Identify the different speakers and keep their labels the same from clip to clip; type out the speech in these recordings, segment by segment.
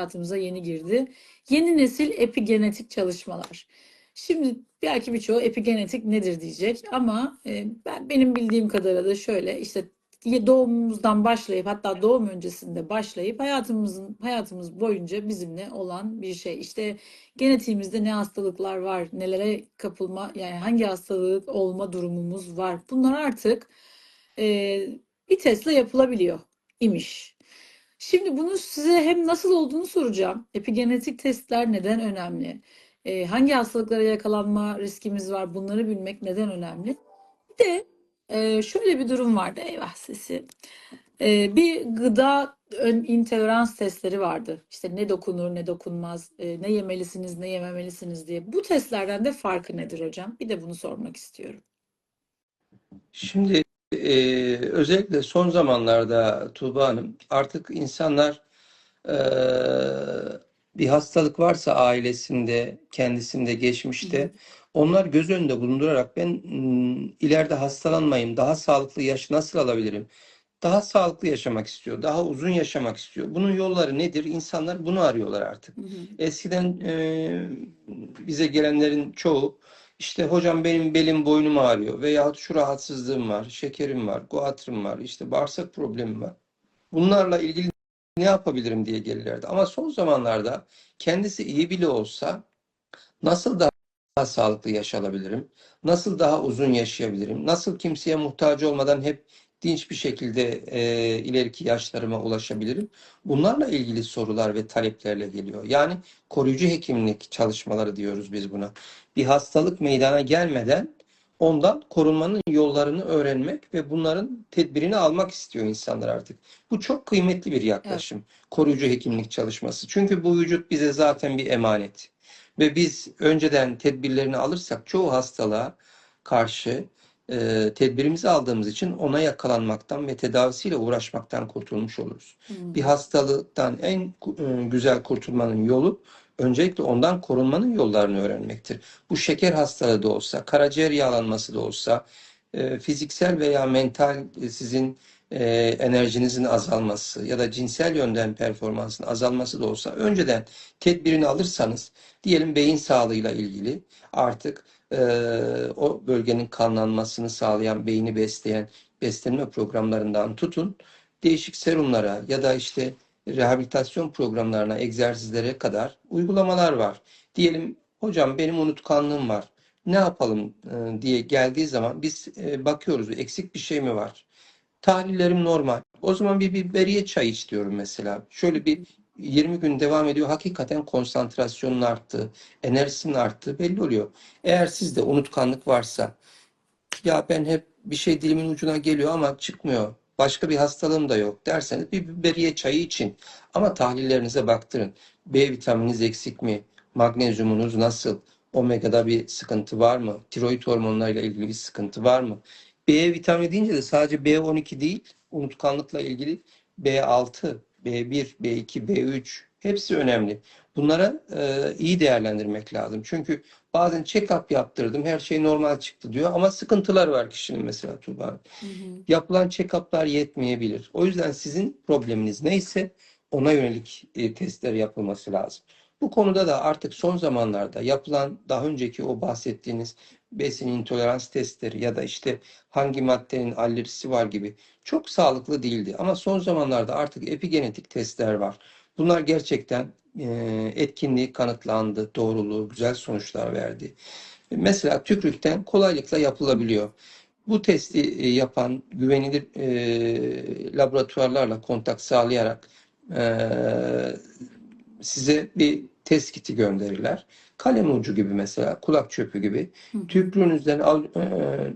Speaker 1: hayatımıza yeni girdi. Yeni nesil epigenetik çalışmalar. Şimdi belki birçoğu epigenetik nedir diyecek ama e, ben benim bildiğim kadarıyla da şöyle işte doğumumuzdan başlayıp hatta doğum öncesinde başlayıp hayatımızın hayatımız boyunca bizimle olan bir şey. İşte genetiğimizde ne hastalıklar var, nelere kapılma yani hangi hastalık olma durumumuz var. Bunlar artık e, bir testle yapılabiliyor imiş. Şimdi bunu size hem nasıl olduğunu soracağım. Epigenetik testler neden önemli? E, hangi hastalıklara yakalanma riskimiz var? Bunları bilmek neden önemli? Bir de e, şöyle bir durum vardı. Eyvah sesi. E, bir gıda ön intolerans testleri vardı. İşte ne dokunur ne dokunmaz, e, ne yemelisiniz ne yememelisiniz diye. Bu testlerden de farkı nedir hocam? Bir de bunu sormak istiyorum.
Speaker 2: Şimdi e, özellikle son zamanlarda Tuğba Hanım artık insanlar e, bir hastalık varsa ailesinde, kendisinde, geçmişte onlar göz önünde bulundurarak ben ileride hastalanmayayım, daha sağlıklı yaş nasıl alabilirim? Daha sağlıklı yaşamak istiyor, daha uzun yaşamak istiyor. Bunun yolları nedir? İnsanlar bunu arıyorlar artık.
Speaker 1: Hı hı.
Speaker 2: Eskiden e, bize gelenlerin çoğu işte hocam benim belim boynum ağrıyor veyahut şu rahatsızlığım var, şekerim var, guatrım var, işte bağırsak problemim var. Bunlarla ilgili ne yapabilirim diye gelirlerdi. Ama son zamanlarda kendisi iyi bile olsa nasıl daha, daha sağlıklı yaşayabilirim? Nasıl daha uzun yaşayabilirim? Nasıl kimseye muhtaç olmadan hep dinç bir şekilde e, ileriki yaşlarıma ulaşabilirim? Bunlarla ilgili sorular ve taleplerle geliyor. Yani koruyucu hekimlik çalışmaları diyoruz biz buna. Bir hastalık meydana gelmeden ondan korunmanın yollarını öğrenmek ve bunların tedbirini almak istiyor insanlar artık. Bu çok kıymetli bir yaklaşım. Koruyucu hekimlik çalışması. Çünkü bu vücut bize zaten bir emanet. Ve biz önceden tedbirlerini alırsak çoğu hastalığa karşı e, tedbirimizi aldığımız için ona yakalanmaktan ve tedavisiyle uğraşmaktan kurtulmuş oluruz.
Speaker 1: Hmm.
Speaker 2: Bir hastalıktan en e, güzel kurtulmanın yolu öncelikle ondan korunmanın yollarını öğrenmektir. Bu şeker hastalığı da olsa, karaciğer yağlanması da olsa, e, fiziksel veya mental sizin e, enerjinizin azalması ya da cinsel yönden performansın azalması da olsa önceden tedbirini alırsanız diyelim beyin sağlığıyla ilgili artık e, o bölgenin kanlanmasını sağlayan, beyni besleyen beslenme programlarından tutun değişik serumlara ya da işte rehabilitasyon programlarına, egzersizlere kadar uygulamalar var. Diyelim hocam benim unutkanlığım var. Ne yapalım diye geldiği zaman biz e, bakıyoruz eksik bir şey mi var? Tahlillerim normal. O zaman bir biberiye çay iç diyorum mesela. Şöyle bir 20 gün devam ediyor. Hakikaten konsantrasyonun arttığı, enerjisinin arttığı belli oluyor. Eğer sizde unutkanlık varsa ya ben hep bir şey dilimin ucuna geliyor ama çıkmıyor. Başka bir hastalığım da yok derseniz bir biberiye çayı için. Ama tahlillerinize baktırın. B vitamininiz eksik mi? Magnezyumunuz nasıl? Omega'da bir sıkıntı var mı? Tiroid hormonlarıyla ilgili bir sıkıntı var mı? B vitamini deyince de sadece B12 değil, unutkanlıkla ilgili B6, B1, B2, B3 hepsi önemli. Bunlara e, iyi değerlendirmek lazım. Çünkü bazen check-up yaptırdım, her şey normal çıktı diyor ama sıkıntılar var kişinin mesela Tuğba.
Speaker 1: Hı hı.
Speaker 2: Yapılan check-up'lar yetmeyebilir. O yüzden sizin probleminiz neyse ona yönelik e, testler yapılması lazım. Bu konuda da artık son zamanlarda yapılan daha önceki o bahsettiğiniz besin intolerans testleri ya da işte hangi maddenin alerjisi var gibi çok sağlıklı değildi. Ama son zamanlarda artık epigenetik testler var. Bunlar gerçekten e, etkinliği kanıtlandı, doğruluğu, güzel sonuçlar verdi. Mesela tükürükten kolaylıkla yapılabiliyor. Bu testi e, yapan güvenilir e, laboratuvarlarla kontak sağlayarak size bir test kiti gönderirler. Kalem ucu gibi mesela, kulak çöpü gibi. Tükrüğünüzden al, e,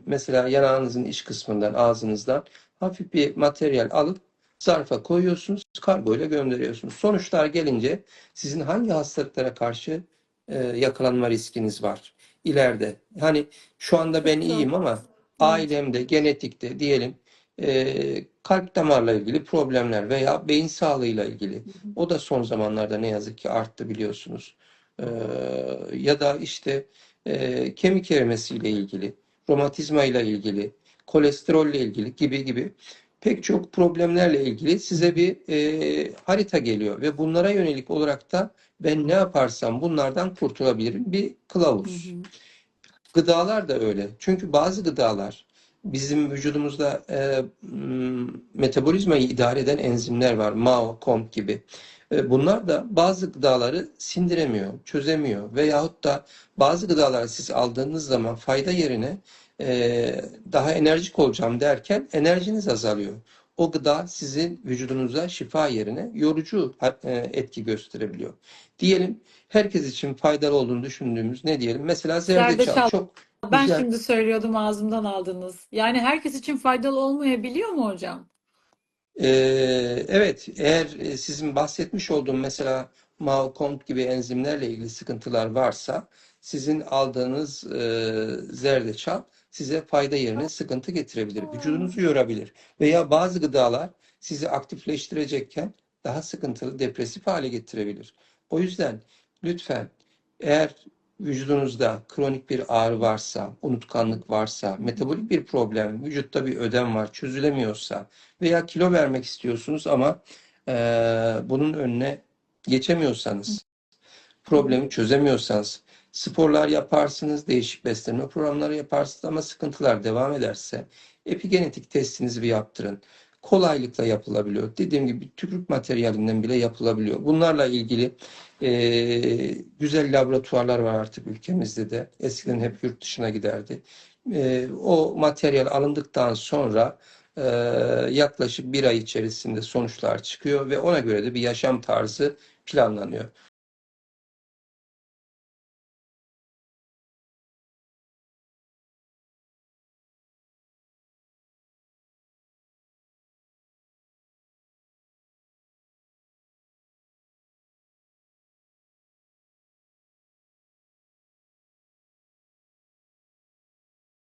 Speaker 2: mesela yanağınızın iç kısmından, ağzınızdan hafif bir materyal alıp zarfa koyuyorsunuz, kargo ile gönderiyorsunuz. Sonuçlar gelince sizin hangi hastalıklara karşı e, yakalanma riskiniz var ileride. Hani şu anda ben iyiyim ama ailemde, genetikte diyelim e, kalp damarla ilgili problemler veya beyin sağlığıyla ilgili. O da son zamanlarda ne yazık ki arttı biliyorsunuz. E, ya da işte e, kemik erimesiyle ilgili, romatizma ile ilgili, kolesterolle ilgili gibi gibi pek çok problemlerle ilgili size bir e, harita geliyor ve bunlara yönelik olarak da ben ne yaparsam bunlardan kurtulabilirim bir
Speaker 1: Hı
Speaker 2: kılavuz.
Speaker 1: hı.
Speaker 2: Gıdalar da öyle. Çünkü bazı gıdalar bizim vücudumuzda e, metabolizmayı idare eden enzimler var. MAO, KOMT gibi. E, bunlar da bazı gıdaları sindiremiyor, çözemiyor veyahut da bazı gıdaları siz aldığınız zaman fayda yerine e, daha enerjik olacağım derken enerjiniz azalıyor. O gıda sizin vücudunuza şifa yerine yorucu e, etki gösterebiliyor. Diyelim herkes için faydalı olduğunu düşündüğümüz ne diyelim? Mesela zerdeçal
Speaker 1: Zerdeçal.
Speaker 2: çok
Speaker 1: Ben
Speaker 2: güzel.
Speaker 1: şimdi söylüyordum ağzımdan aldınız. Yani herkes için faydalı olmayabiliyor mu hocam?
Speaker 2: Ee, evet, eğer e, sizin bahsetmiş olduğum mesela Mao-Kont gibi enzimlerle ilgili sıkıntılar varsa sizin aldığınız e, zerdeçal size fayda yerine sıkıntı getirebilir. Vücudunuzu yorabilir. Veya bazı gıdalar sizi aktifleştirecekken daha sıkıntılı, depresif hale getirebilir. O yüzden lütfen eğer vücudunuzda kronik bir ağrı varsa, unutkanlık varsa, metabolik bir problem, vücutta bir ödem var, çözülemiyorsa veya kilo vermek istiyorsunuz ama eee, bunun önüne geçemiyorsanız, problemi çözemiyorsanız, sporlar yaparsınız, değişik beslenme programları yaparsınız ama sıkıntılar devam ederse epigenetik testinizi bir yaptırın. Kolaylıkla yapılabiliyor. Dediğim gibi tükürük materyalinden bile yapılabiliyor. Bunlarla ilgili eee, güzel laboratuvarlar var artık ülkemizde de. Eskiden hep yurt dışına giderdi. Eee, o materyal alındıktan sonra ee, yaklaşık bir ay içerisinde sonuçlar çıkıyor ve ona göre de bir yaşam tarzı planlanıyor.